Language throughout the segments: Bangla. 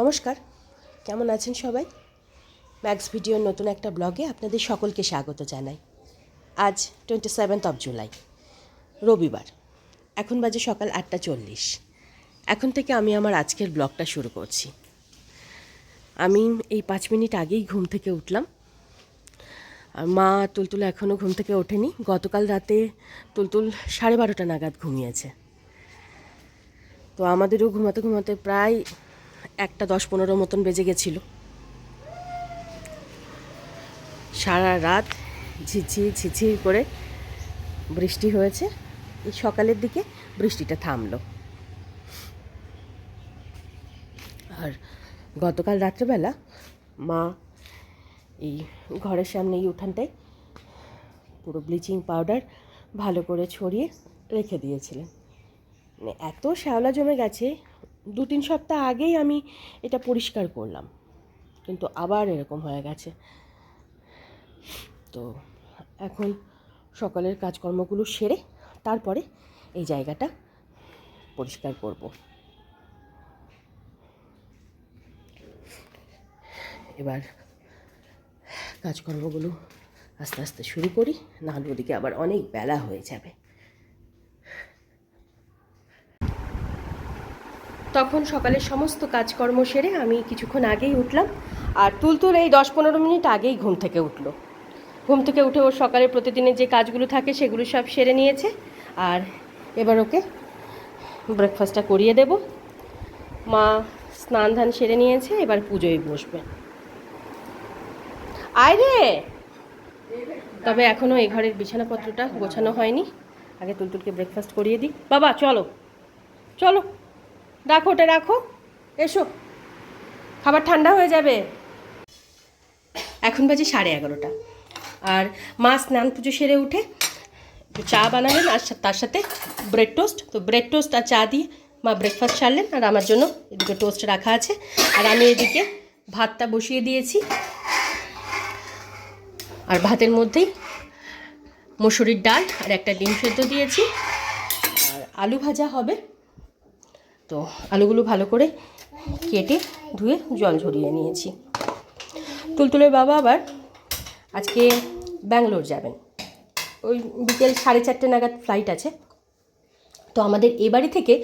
নমস্কার, কেমন আছেন সবাই? ম্যাক্স ভিডিওর নতুন একটা ব্লগে আপনাদের সকলকে স্বাগত জানাই। আজ টোয়েন্টি সেভেন্থ অফ জুলাই রবিবার, এখন বাজে সকাল আটটা চল্লিশ। এখন থেকে আমি আমার আজকের ব্লগটা শুরু করছি। আমি এই পাঁচ মিনিট আগেই ঘুম থেকে উঠলাম। আর মা তুলতুল এখনও ঘুম থেকে ওঠেনি। গতকাল রাতে তুলতুল সাড়ে বারোটা নাগাদ ঘুমিয়েছে। তো আমাদেরও ঘুমাতে ঘুমাতে প্রায় একটা দশ পনেরো মতন বেজে গেছিল। সারা রাত ঝিঝি ঝিঝি করে বৃষ্টি হয়েছে। এই সকালের দিকে বৃষ্টিটা থামলো। আর গতকাল রাত্রেবেলা মা এই ঘরের সামনে এই উঠানটায় পুরো ব্লিচিং পাউডার ভালো করে ছড়িয়ে রেখে দিয়েছিলেন। মানে এত শ্যাওলা জমে গেছে দু তিন সপ্তাহ আগেই আমি এটা পরিষ্কার করলাম। কিন্তু আবার এরকম হয়ে গেছে। তো এখন সকালের কাজকর্মগুলো সেরে তারপরে এই জায়গাটা পরিষ্কার করব। এবার কাজকর্মগুলো আস্তে আস্তে শুরু করি নাহলে ওদিকে আবার অনেক বেলা হয়ে যাবে। তখন সকালের সমস্ত কাজকর্ম সেরে আমি কিছুক্ষণ আগেই উঠলাম আর তুলতুল এই দশ পনেরো মিনিট আগেই ঘুম থেকে উঠল। ঘুম থেকে উঠে ওর সকালে প্রতিদিনের যে কাজগুলো থাকে সেগুলো সব সেরে নিয়েছে আর এবার ওকে ব্রেকফাস্টটা করিয়ে দেব। মা স্নান ধান সেরে নিয়েছে, এবার পুজোয় বসবে। আয় রে! তবে এখনও এ ঘরের বিছানাপত্রটা গোছানো হয়নি। আগে তুলতুলকে ব্রেকফাস্ট করিয়ে দিই। বাবা, চলো। চলো। রাখো, ওটা রাখো। এসো। খাবার ঠান্ডা হয়ে যাবে। এখন বাজে সাড়ে এগারোটা। আর মা স্নান পুজো সেরে উঠে চা বানালেন আর তার সাথে ব্রেড টোস্ট। তো ব্রেড টোস্ট আর চা দিয়ে মা ব্রেকফাস্ট সারলেন আর আমার জন্য এদিকে টোস্ট রাখা আছে। আর আমি এদিকে ভাতটা বসিয়ে দিয়েছি। আর ভাতের মধ্যেই মসুরির ডাল আর একটা ডিম সেদ্ধ দিয়েছি। আর আলু ভাজা হবে। তো আলুগুলো ভালো করে কেটে ধুয়ে জল ঝরিয়ে নিয়েছি। তুলতুলের বাবা আবার আজকে ব্যাঙ্গালোর যাবেন। ওই বিকেল সাড়ে চারটে নাগাদ ফ্লাইট আছে। তো আমাদের এ বাড়ি থেকে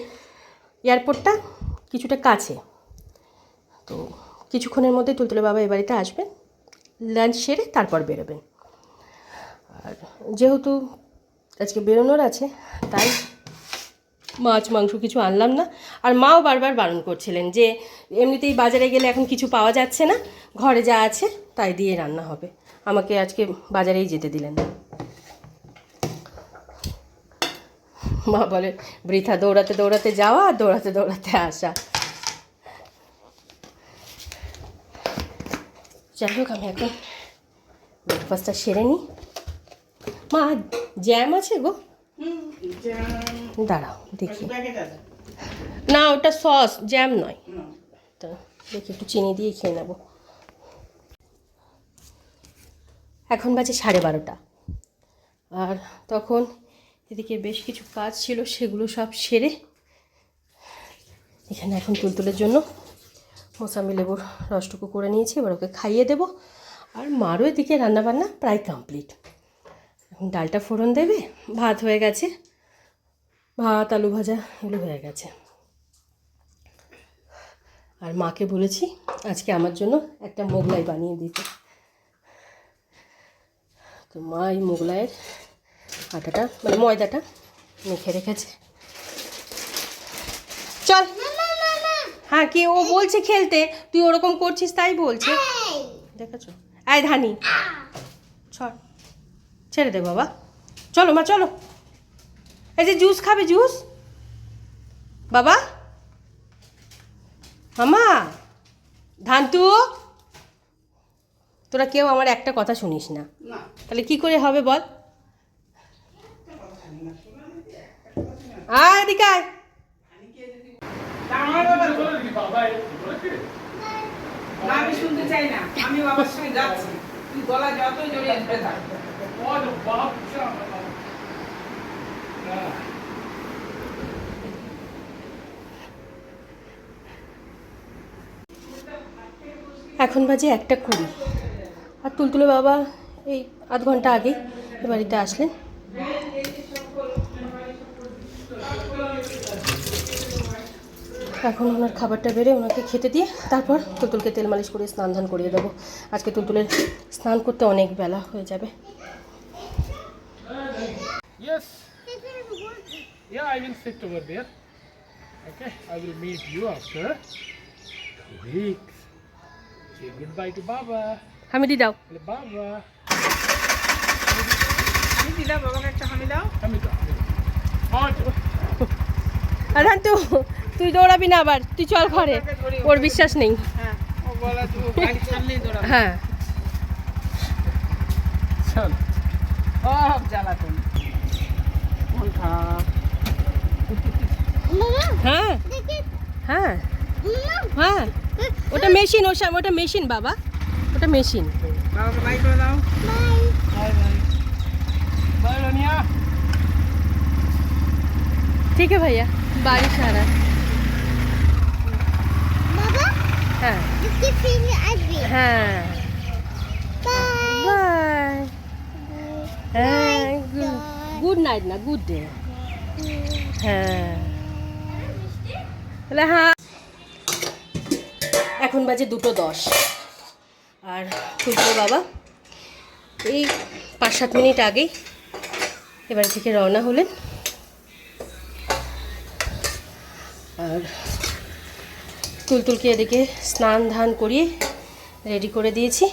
এয়ারপোর্টটা কিছুটা কাছে। তো কিছুক্ষণের মধ্যে তুলতুলের বাবা এ বাড়িতে আসবেন লাঞ্চ সেরে তারপর বেরোবেন। আর যেহেতু আজকে বেরোনোর আছে, তাই মাছ, মাংস কিছু আনলাম না। আর মাও বারবার বারণ করছিলেন যে এমনিতেই বাজারে গেলে এখন কিছু পাওয়া যাচ্ছে না, ঘরে যা আছে তাই দিয়ে রান্না হবে। আমাকে আজকে বাজারেই যেতে দিলেন। মা বলে, বৃথা, দৌড়াতে দৌড়াতে যাওয়া আর দৌড়াতে দৌড়াতে আসা। যাই হোক, আমি এখন ব্রেকফাস্টটা সেরে নিই। মা, জ্যাম আছে গো? দাঁড়াও দেখি। না ওটা সস জ্যাম নয়। তো দেখি একটু চিনি দিয়ে খেয়ে নেব। এখন বাজে সাড়ে বারোটা। আর তখন এদিকে বেশ কিছু কাজ ছিল সেগুলো সব সেরে এখানে এখন তুলতুলের জন্য মোসাম্বি লেবুর রসটুকু করে নিয়েছি এবার ওকে খাইয়ে দেবো। আর মারও এদিকে রান্নাবান্না প্রায় কমপ্লিট ডালটা ফোড়ন দেবে ভাত হয়ে গেছে। ভাত আলু ভাজা এগুলো হয়ে গেছে। আর মাকে বলেছি আজকে আমার জন্য একটা মোগলাই বানিয়ে দিতে। তো মা এই মোগলাইয়ের আটাটা মানে ময়দাটা মেখে রেখেছে। চল। হ্যাঁ কি ও বলছে খেলতে? তুই ওরকম করছিস তাই বলছে। দেখেছ? আয় ধানি। ছড়। ছেড়ে দে বাবা। চলো মা চলো। এই যে জুস খাবে জুস? বাবা? মামা? ধান্তু? তোরা কেউ আমার একটা কথা শুনিস না। তাহলে কি করে হবে বল? আয় এদিকে আয়। আমি শুনতে চাই না। আমি বাবার সঙ্গে যাচ্ছি। তুই গলা যতই জড়িয়ে ধরে থাক। এখন বাজে একটা কুড়ি। আর তুলতুলে বাবা এই আধ ঘণ্টা আগেই এ বাড়িতে আসলেন। এখন ওনার খাবারটা বেড়ে ওনাকে খেতে দিয়ে তারপর তুলতুলকে তেল মালিশ করে স্নান ধান করিয়ে দেবো। আজকে তুলতুলের স্নান করতে অনেক বেলা হয়ে যাবে. Yeah, I will sit over there. Okay, I will meet you after two weeks. Say goodbye to Baba. হামিদি দাও Baba. আমি দিদা বাবাকে একটা হামি দাও Come here. Hot. আর তু তুই দৌড়াবি না আবার তুই চল ঘরে ওর বিশ্বাস নেই হ্যাঁ হ্যাঁ চল মন হ্যাঁ। হ্যাঁ। হ্যাঁ। ওটা মেশিন ওর ওটা মেশিন বাবা। ওটা মেশিন। ঠিক আছে ভাইয়া। বাড়ি সারা। হ্যাঁ। হ্যাঁ। গুড নাইট না গুড ডে হ্যাঁ। তাহলে হ্যাঁ। এখন বাজে দুটো দশ। আর তুলতো বাবা, এই পাঁচ সাত মিনিট আগেই এবার থেকে রওনা হলেন। আর তুলতুলকে এদিকে স্নান ধান করিয়ে রেডি করে দিয়েছি।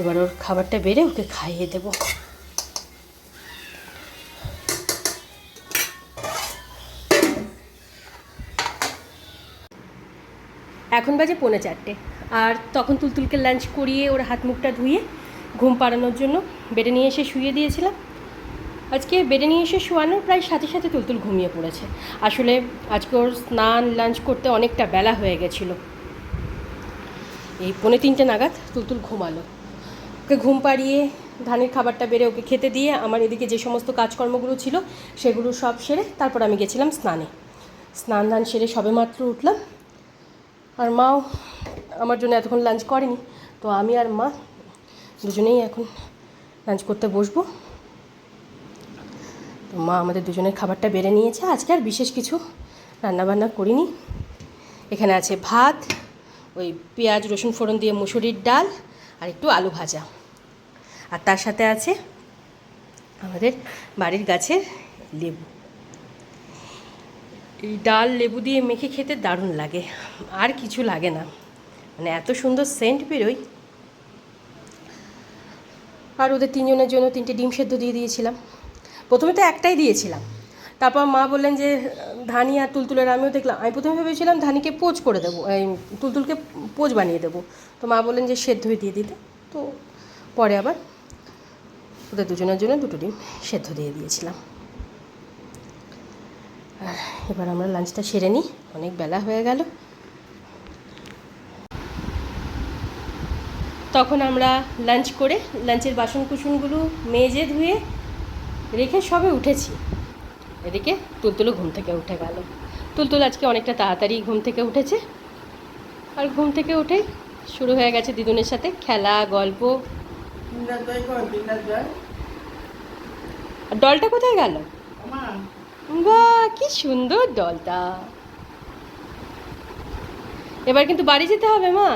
এবার ওর খাবারটা বেড়ে ওকে খাইয়ে দেবো। এখন বাজে পৌনে চারটে। আর তখন তুলতুলকে লাঞ্চ করিয়ে ওর হাত মুখটা ধুয়ে ঘুম পাড়ানোর জন্য বেডে নিয়ে এসে শুয়ে দিয়েছিলাম। আজকে বেডে নিয়ে এসে শোয়ানোর প্রায় সাথে সাথে তুলতুল ঘুমিয়ে পড়েছে। আসলে আজকে ওর স্নান লাঞ্চ করতে অনেকটা বেলা হয়ে গেছিল। এই পৌনে তিনটে নাগাদ তুলতুল ঘুমালো। ওকে ঘুম পাড়িয়ে ধানের খাবারটা বেড়ে ওকে খেতে দিয়ে আমার এদিকে যে সমস্ত কাজকর্মগুলো ছিল সেগুলো সব সেরে তারপর আমি গেছিলাম স্নানে। স্নান ধান সেরে সবেমাত্র উঠলাম। আর মাও আমার জন্য এতক্ষণ লাঞ্চ করেনি, তো আমি আর মা দুজনেই এখন লাঞ্চ করতে বসবো। তো মা আমাদের দুজনের খাবারটা বেড়ে নিয়েছে, আজকে আর বিশেষ কিছু রান্নাবান্না করিনি। এখানে আছে ভাত, ওই পেঁয়াজ, রসুন ফোড়ন দিয়ে মুসুরির ডাল আর একটু আলু ভাজা। আর তার সাথে আছে আমাদের বাড়ির গাছের লেবু। এই ডাল লেবু দিয়ে মেখে খেতে দারুণ লাগে, আর কিছু লাগে না। মানে এত সুন্দর সেন্ট বেরোয়। আর ওদের তিনজনের জন্য তিনটে ডিম সেদ্ধ দিয়ে দিয়েছিলাম। প্রথমে তো একটাই দিয়েছিলাম। তারপর মা বললেন যে, ধানি আর তুলতুলের আমিও দেখলাম। আমি প্রথমে ভেবেছিলাম ধানিকে পোজ করে দেবো তুলতুলকে পোজ বানিয়ে দেবো। তো মা বললেন যে, সেদ্ধই দিয়ে দিতে। তো পরে আবার ওদের দুজনের জন্য দুটো ডিম সেদ্ধ দিয়ে দিয়েছিলাম। আর এবার আমরা লাঞ্চটা সেরে নিই। অনেক বেলা হয়ে গেল। তখন আমরা লাঞ্চ করে লাঞ্চের বাসন কুসনগুলো মেজে ধুয়ে রেখে সবে উঠেছি। এদিকে তুলতুলো ঘুম থেকে উঠে গেল। তুলতুল আজকে অনেকটা তাড়াতাড়ি ঘুম থেকে উঠেছে। আর ঘুম থেকে উঠেই শুরু হয়ে গেছে দিদুনের সাথে খেলা গল্প। ডলটা কোথায় গেল? বাহ, কি সুন্দর ডলটা এবার কিন্তু বাড়ি যেতে হবে, মা।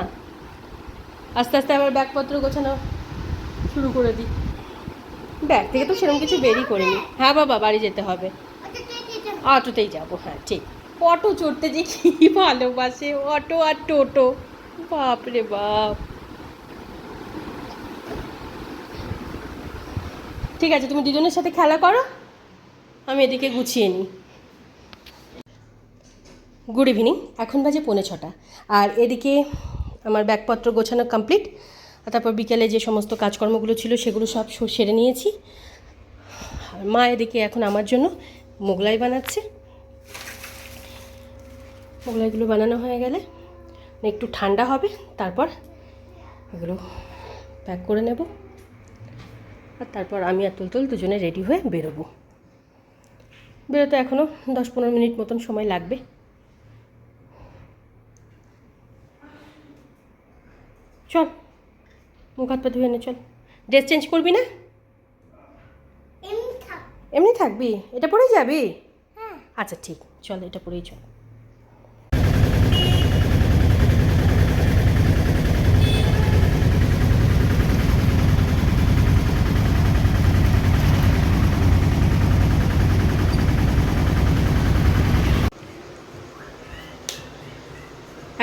আস্তে আস্তে আবার ব্যাগপত্র গোছানো শুরু করে দিই। ব্যাগ থেকে তো সেরকম কিছু বেরই করিনি হ্যাঁ বাবা, বাড়ি যেতে হবে। অটোতেই যাব হ্যাঁ ঠিক। অটো চড়তে যে কি ভালোবাসে, অটো আর টোটো। বাপ রে বাপ। ঠিক আছে, তুমি দুজনের সাথে খেলা করো। আমি এদিকে গুছিয়ে নিই। গুড ইভিনিং এখন বাজে পৌনে ছটা। আর এদিকে আমার ব্যাগপত্র গোছানো কমপ্লিট তারপর বিকেলে যে সমস্ত কাজকর্মগুলো ছিল সেগুলো সব সেরে নিয়েছি। আর মা এদিকে এখন আমার জন্য মোগলাই বানাচ্ছে। মোগলাইগুলো বানানো হয়ে গেলে একটু ঠান্ডা হবে, তারপর এগুলো প্যাক করে নেব। আর তারপর আমি আর তুলতুল দুজনে রেডি হয়ে বেরোবো। বেরোতে এখনও দশ পনেরো মিনিট মতন সময় লাগবে। চল মুখ হাত পা ধুয়ে নে চল। ড্রেস চেঞ্জ করবি না? এমনি থাকবি? এটা পরেই যাবি? হ্যাঁ। আচ্ছা ঠিক। চল এটা পরেই চল।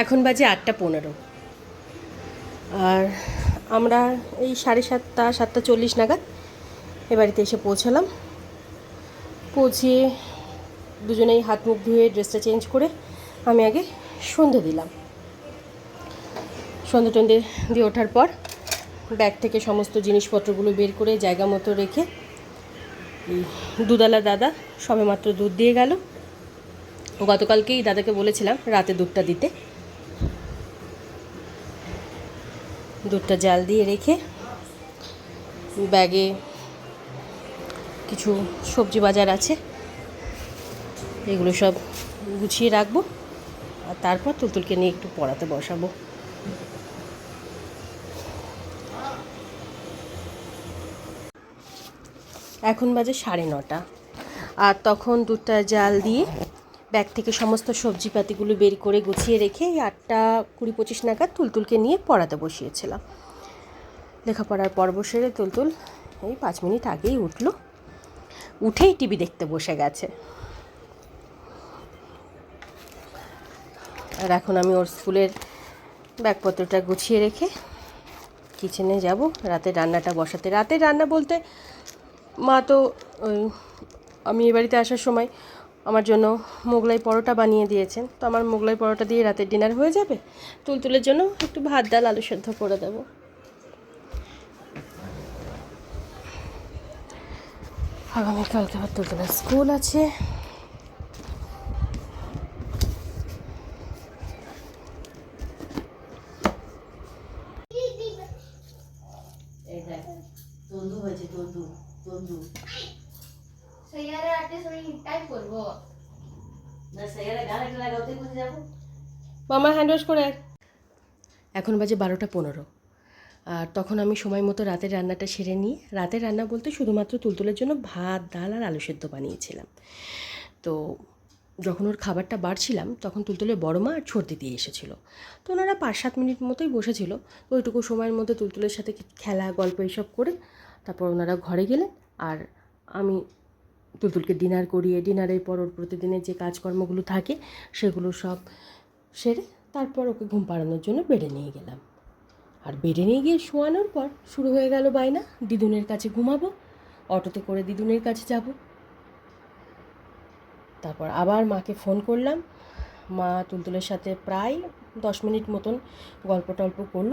এখন বাজে আটটা পনেরো। আর আমরা এই সাড়ে সাতটা সাতটা চল্লিশ নাগাদ এ বাড়িতে এসে পৌঁছালাম। পৌঁছিয়ে দুজনেই হাত মুখ ধুয়ে ড্রেসটা চেঞ্জ করে আমি আগে সন্ধে দিলাম। সন্ধে টন্ধে দিয়ে ওঠার পর ব্যাগ থেকে সমস্ত জিনিসপত্রগুলো বের করে জায়গা মতো রেখে দুধালা দাদা সবেমাত্র দুধ দিয়ে গেল। গতকালকেই দাদাকে বলেছিলাম রাতে দুধটা দিতে। দুধটা জাল দিয়ে রেখে ব্যাগে কিছু সবজি বাজার আছে, এগুলো সব গুছিয়ে রাখব আর তারপর তুলতুলকে নিয়ে একটু পড়াতে বসাবো। এখন বাজে সাড়ে নটা। আর তখন দুধটা জাল দিয়ে ব্যাগ থেকে সমস্ত সবজিপাতিগুলো বের করে গুছিয়ে রেখে এই আটটা কুড়ি পঁচিশ নাগাদ তুলতুলকে নিয়ে পড়াতে বসিয়েছিলাম। লেখাপড়ার পর্ব সেরে তুলতুল এই পাঁচ মিনিট আগেই উঠল। উঠেই টিভি দেখতে বসে গেছে। আর এখন আমি ওর স্কুলের ব্যাগপত্রটা গুছিয়ে রেখে কিচেনে যাব। রাতে রান্নাটা বসাতে। রাতে রান্না বলতে মা তো, ওই, আমি এ বাড়িতে আসার সময় আমার জন্য মোগলাই পরোটা বানিয়ে দিয়েছেন। তো আমার মোগলাই পরোটা দিয়ে রাতের ডিনার হয়ে যাবে। তুলতুলের জন্য একটু ভাত, ডাল, আলু সেদ্ধ করে দেবো। আগামীকালকে আবার তুলতুলের স্কুল আছে এই দেখ তন্দু হয়েছে তন্দু তন্দু সৈয়ারে আটে সবাই টাইপ করব না সেয়ারে গান একটা লাগাতে কোথায় যাব মামা হ্যান্ড ওয়াশ করে। এখন বাজে বারোটা পনেরো। আর তখন আমি সময় মতো রাতের রান্নাটা সেরে নিয়ে, রাতের রান্না বলতে শুধুমাত্র তুলতুলের জন্য ভাত, ডাল আর আলু সেদ্ধ বানিয়েছিলাম। তো যখন ওর খাবারটা বাড়ছিলাম, তখন তুলতুলের বড় মা আর ছোট দিয়ে এসেছিল। তো ওনারা পাঁচ সাত মিনিট মতোই বসেছিল। তো ওইটুকু সময়ের মধ্যে তুলতুলের সাথে খেলা, গল্প এইসব করে তারপর ওনারা ঘরে গেলেন। আর আমি তুলতুলকে ডিনার করিয়ে, ডিনারের পর ওর প্রতিদিনের যে কাজকর্মগুলো থাকে, সেগুলো সব সেরে তারপর ওকে ঘুম পাড়ানোর জন্য বেডে নিয়ে গেলাম। আর বেডে নিয়ে গিয়ে শোয়ানোর পর শুরু হয়ে গেল বায়না, দিদুনের কাছে ঘুমাবো, অটোতে করে দিদুনের কাছে যাব। তারপর আবার মাকে ফোন করলাম, মা তুলতুলের সাথে প্রায় দশ মিনিট মতন গল্প টল্প করল,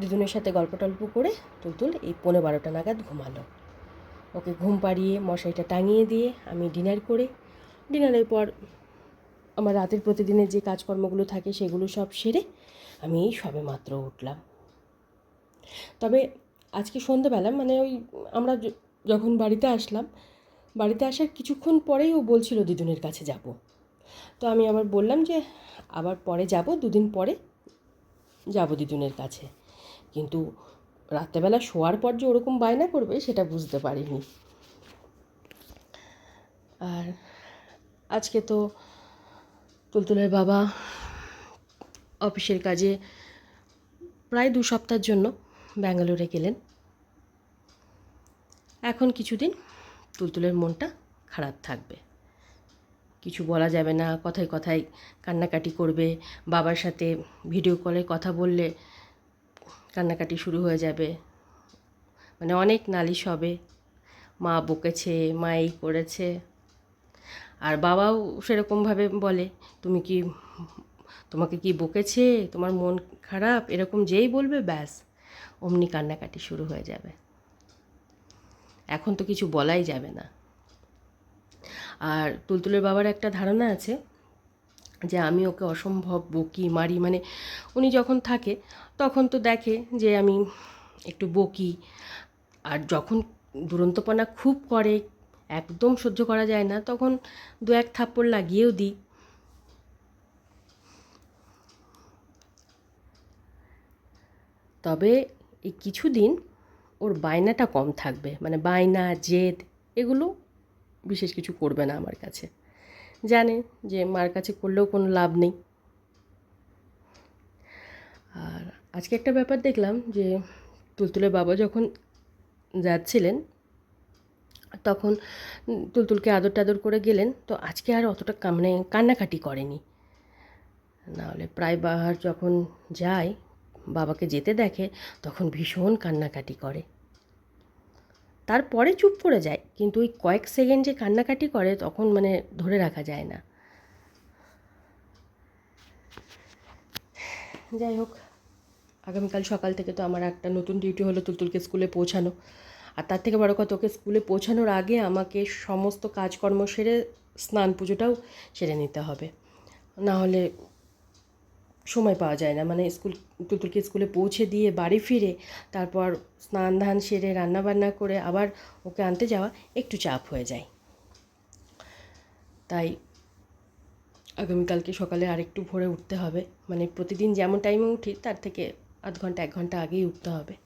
দিদুনের সাথে গল্প টল্প করে তুলতুল এই পনেরো বারোটা নাগাদ ঘুমালো। ওকে ঘুম পাড়িয়ে মশারিটা টাঙিয়ে দিয়ে আমি ডিনার করে। ডিনারের পর আমার রাতের প্রতিদিনের যে কাজকর্মগুলো থাকে সেগুলো সব সেরে আমি সবে মাত্র উঠলাম। তবে আজকে সন্ধ্যেবেলা মানে ওই আমরা যখন বাড়িতে আসলাম, বাড়িতে আসার কিছুক্ষণ পরেই ও বলছিল দিদুনের কাছে যাব। তো আমি আবার বললাম যে, আবার পরে যাব, দুদিন পরে যাব দিদুনের কাছে। কিন্তু রাত্রেবেলা শোয়ার পর যে ওরকম বায়না করবে, সেটা বুঝতে পারিনি। আর আজকে তো তুলতুলের বাবা অফিসের কাজে প্রায় দু সপ্তাহের জন্য ব্যাঙ্গালোরে গেলেন। এখন কিছুদিন তুলতুলের মনটা খারাপ থাকবে। কিছু বলা যাবে না, কথায় কথায় কান্নাকাটি করবে, বাবার সাথে ভিডিও কলে কথা বললে কান্নাকাটি শুরু হয়ে যাবে। মানে অনেক নালিশ হবে। মা বকেছে মা এই করেছে। আর বাবাও সেরকমভাবে বলে, তুমি কি, তোমাকে কি বকেছে? তোমার মন খারাপ? এরকম যেই বলবে, ব্যাস, অমনি কান্নাকাটি শুরু হয়ে যাবে। এখন তো কিছু বলাই যাবে না। আর তুলতুলের বাবার একটা ধারণা আছে যে, আমি ওকে অসম্ভব বকি, মারি। মানে উনি যখন থাকে, তখন তো দেখে যে, আমি একটু বকি। আর যখন দুরন্তপনা খুব করে একদম সহ্য করা যায় না, তখন দু এক থাপ্পড় লাগিয়েও দিই। তবে এই কিছুদিন ওর বায়নাটা কম থাকবে মানে বায়না, জেদ, এগুলো বিশেষ কিছু করবে না আমার কাছে। জানে যে মার কাছে করলেও কোনো লাভ নেই। আর আজকে একটা ব্যাপার দেখলাম যে তুলতুলের বাবা যখন যাচ্ছিলেন তখন তুলতুলকে আদর টাদর করে গেলেন, তো আজকে আর অতটা মানে কান্নাকাটি করেনি। নাহলে প্রায় বাহার যখন যায়, বাবাকে যেতে দেখে, তখন ভীষণ কান্নাকাটি করে। তারপরে চুপ করে যায়, কিন্তু ওই কয়েক সেকেন্ড যে কান্নাকাটি করে, তখন মানে ধরে রাখা যায় না। যাই হোক, আগামীকাল সকাল থেকে তো আমার একটা নতুন ডিউটি হলো তুলতুলকে স্কুলে পৌঁছানো। আর তার থেকে বড় কথা, ওকে স্কুলে পৌঁছানোর আগে আমাকে সমস্ত কাজকর্ম সেরে স্নান পুজোটাও সেরে নিতে হবে। না হলে সময় পাওয়া যায় না। মানে স্কুল তুলতুলকে স্কুলে পৌঁছে দিয়ে বাড়ি ফিরে তারপর স্নান ধান সেরে রান্না বান্না করে আবার ওকে আনতে যাওয়া একটু চাপ হয়ে যায়। তাই আগামীকালকে সকালে আরেকটু ভোরে উঠতে হবে। মানে প্রতিদিন যেমন টাইমে উঠি, তার থেকে আধ ঘণ্টা, এক ঘণ্টা আগেই উঠতে হবে।